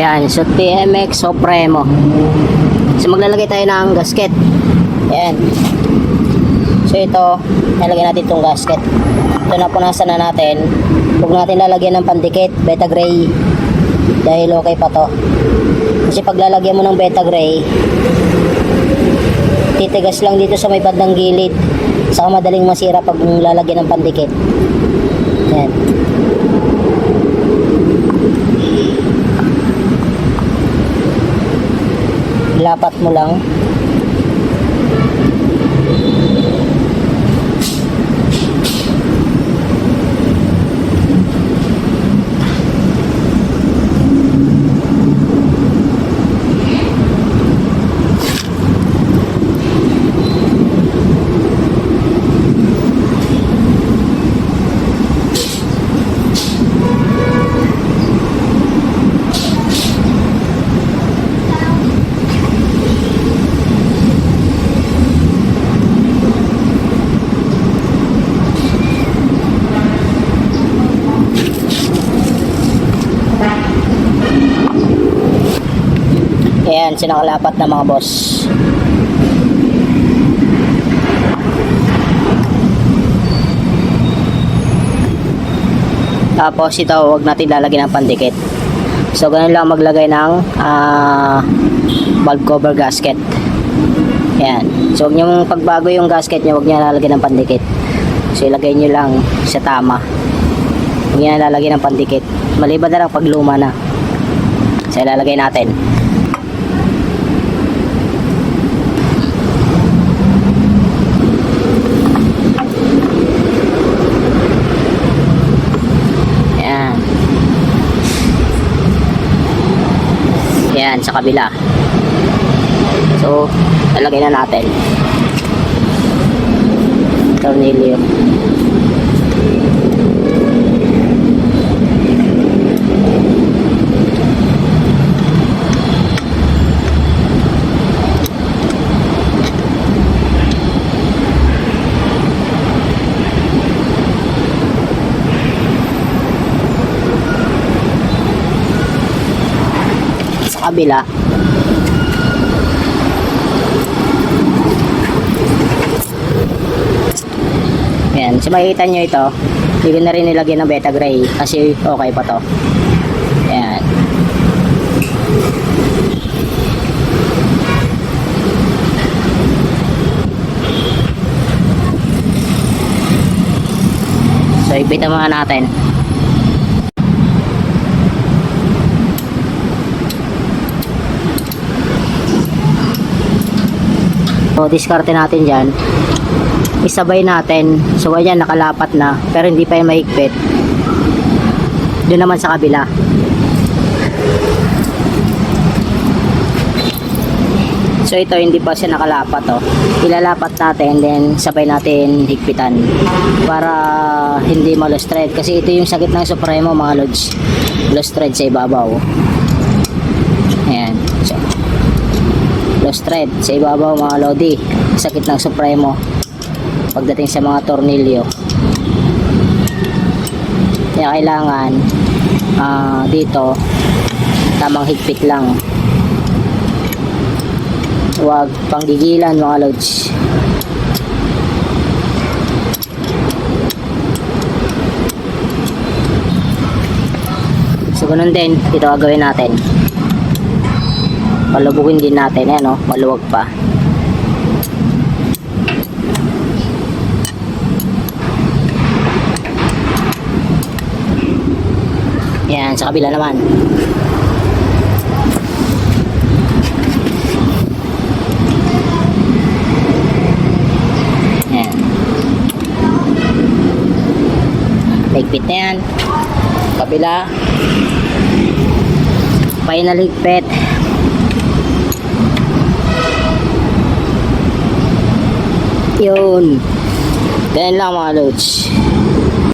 Yan, so TMX Supremo. So maglalagay tayo ng gasket. Yan. So ito, nalagyan natin itong gasket. Ito na punasan na natin. Huwag natin lalagyan ng pandikit, beta gray. Dahil okay pa to. Kasi pag lalagyan mo ng beta gray, titigas lang dito sa may bandang gilid. Saka madaling masira pag lalagyan ng pandikit. Yan. Lapat mo lang. Ayan, sinakalapat na mga boss. Tapos ito, huwag natin lalagyan ng pandikit. So, ganun lang maglagay ng ah, valve cover gasket. Ayan. So, huwag nyo pagbago yung gasket nyo, huwag nyo lalagyan ng pandikit. So, ilagay nyo lang sa tama. Huwag nyo lalagyan ng pandikit. Maliban na lang pag luma na. So, ilalagay natin. Ayan. Ayan, sa kabila. So, lalagay na natin. Tornilyo. Kabila. Ayan, so makikita nyo ito. Hindi na rin nilagyan ng beta gray kasi okay pa to. Ayan. So, ipitan muna natin. So, diskarte natin dyan. Isabay natin. So, ganyan, nakalapat na. Pero hindi pa yung mahigpit. Doon naman sa kabila. So, ito hindi pa siya nakalapat, oh. Ilalapat natin, then sabay natin higpitan. Para hindi ma-lost thread. Kasi ito yung sakit ng Supremo, mga lods. Lost thread sa ibabaw. Ayan. So, lost thread sa ibabaw mga lodi sakit ng supremo pagdating sa mga tornilyo. Kaya kailangan ah, dito tamang higpit lang. Huwag panggigilan mga lods. So ganun din ito gagawin natin palubugin din natin eh no? Maluwag pa. Yan sa kabila naman. Yan. Higpit na yan. Kabila. Final higpit Yun. Ganyan lang mga loads.